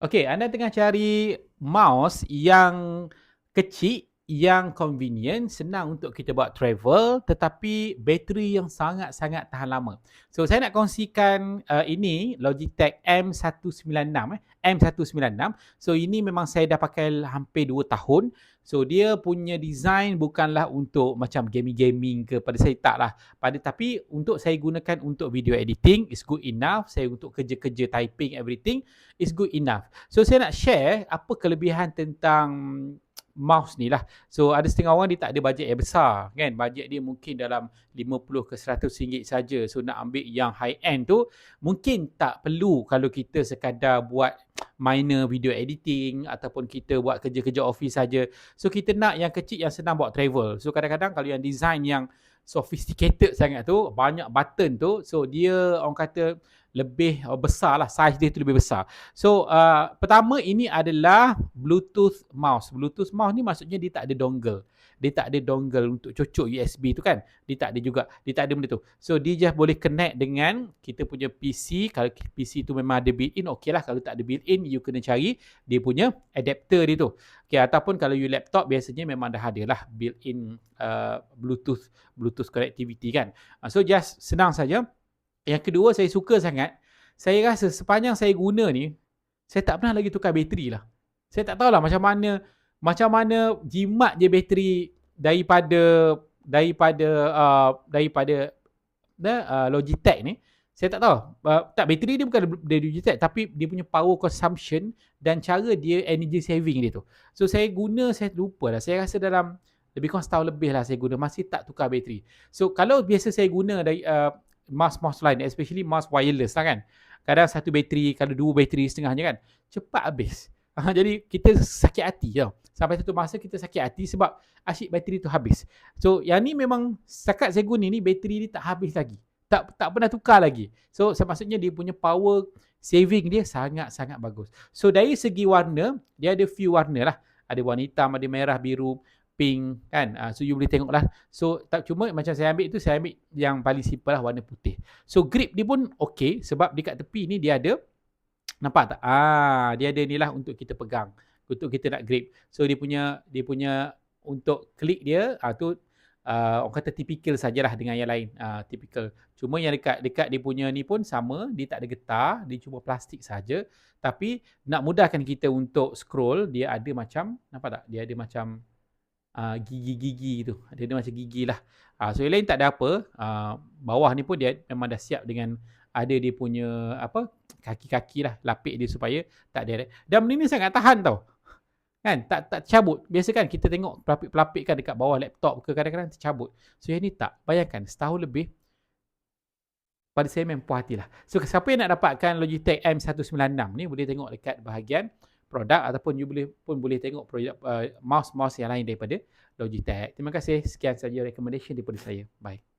Okey, anda tengah cari mouse yang kecil, yang convenient, senang untuk kita buat travel tetapi bateri yang sangat-sangat tahan lama. So saya nak kongsikan uh, ini Logitech M196 eh, M196. So ini memang saya dah pakai hampir 2 tahun. So dia punya design bukanlah untuk macam gaming-gaming ke pada saya tak lah. Pada tapi untuk saya gunakan untuk video editing is good enough. Saya untuk kerja-kerja typing everything is good enough. So saya nak share apa kelebihan tentang mouse ni lah. So ada setengah orang dia tak ada bajet yang besar kan. Bajet dia mungkin dalam 50 ke 100 ringgit saja. So nak ambil yang high end tu mungkin tak perlu kalau kita sekadar buat minor video editing ataupun kita buat kerja-kerja office saja. So kita nak yang kecil yang senang buat travel. So kadang-kadang kalau yang design yang sophisticated sangat tu, banyak button tu, so dia orang kata lebih uh, besar lah size dia tu lebih besar. So uh, pertama ini adalah bluetooth mouse. Bluetooth mouse ni maksudnya dia tak ada dongle. Dia tak ada dongle untuk cocok USB tu kan? Dia tak ada juga dia tak ada benda tu. So dia just boleh connect dengan kita punya PC kalau PC tu memang ada built-in okey lah. Kalau tak ada built-in you kena cari dia punya adapter dia tu. Okay, ataupun kalau you laptop biasanya memang dah ada lah built-in uh, bluetooth bluetooth connectivity kan? Uh, so just senang saja yang kedua saya suka sangat, saya rasa sepanjang saya guna ni, saya tak pernah lagi tukar bateri lah. Saya tak tahulah macam mana macam mana jimat je bateri daripada daripada uh, daripada uh, Logitech ni. Saya tak tahu. Uh, tak bateri dia bukan dari Logitech tapi dia punya power consumption dan cara dia energy saving dia tu. So saya guna saya lupa lah. Saya rasa dalam lebih kurang setahun lebih lah saya guna masih tak tukar bateri. So kalau biasa saya guna dari uh, mouse-mouse lain especially mouse wireless lah kan. Kadang satu bateri kalau dua bateri setengahnya kan cepat habis. Ha, jadi kita sakit hati tau. Sampai satu masa kita sakit hati sebab asyik bateri tu habis. So yang ni memang setakat saya guna ni bateri ni tak habis lagi. Tak tak pernah tukar lagi. So maksudnya dia punya power saving dia sangat-sangat bagus. So dari segi warna dia ada few warna lah. Ada warna hitam ada merah biru pink kan? Uh, so you boleh tengok lah so tak cuma macam saya ambil tu saya ambil yang paling simple lah warna putih. So grip dia pun okay sebab dekat tepi ni dia ada nampak tak? Ah dia ada ni lah untuk kita pegang. Untuk kita nak grip. So dia punya dia punya untuk klik dia ah tu uh, orang kata typical sajalah dengan yang lain. Uh, typical. Cuma yang dekat dekat dia punya ni pun sama. Dia tak ada getah dia cuma plastik saja. Tapi nak mudahkan kita untuk scroll dia ada macam nampak tak? Dia ada macam uh, gigi-gigi tu. Dia ada macam gigi lah. Uh, so yang lain tak ada apa. Uh, bawah ni pun dia memang dah siap dengan ada dia punya apa kaki-kaki lah lapik dia supaya tak ada. Dan benda ni sangat tahan tau. Kan? Tak tak tercabut. Biasa kan kita tengok pelapik-pelapik kan dekat bawah laptop ke kadang-kadang tercabut. So yang ni tak. Bayangkan setahun lebih pada saya memang puas hati lah. So siapa yang nak dapatkan Logitech M196 ni boleh tengok dekat bahagian produk ataupun you boleh pun boleh tengok produk uh, mouse-mouse yang lain daripada Logitech. Terima kasih. Sekian saja recommendation daripada saya. Bye.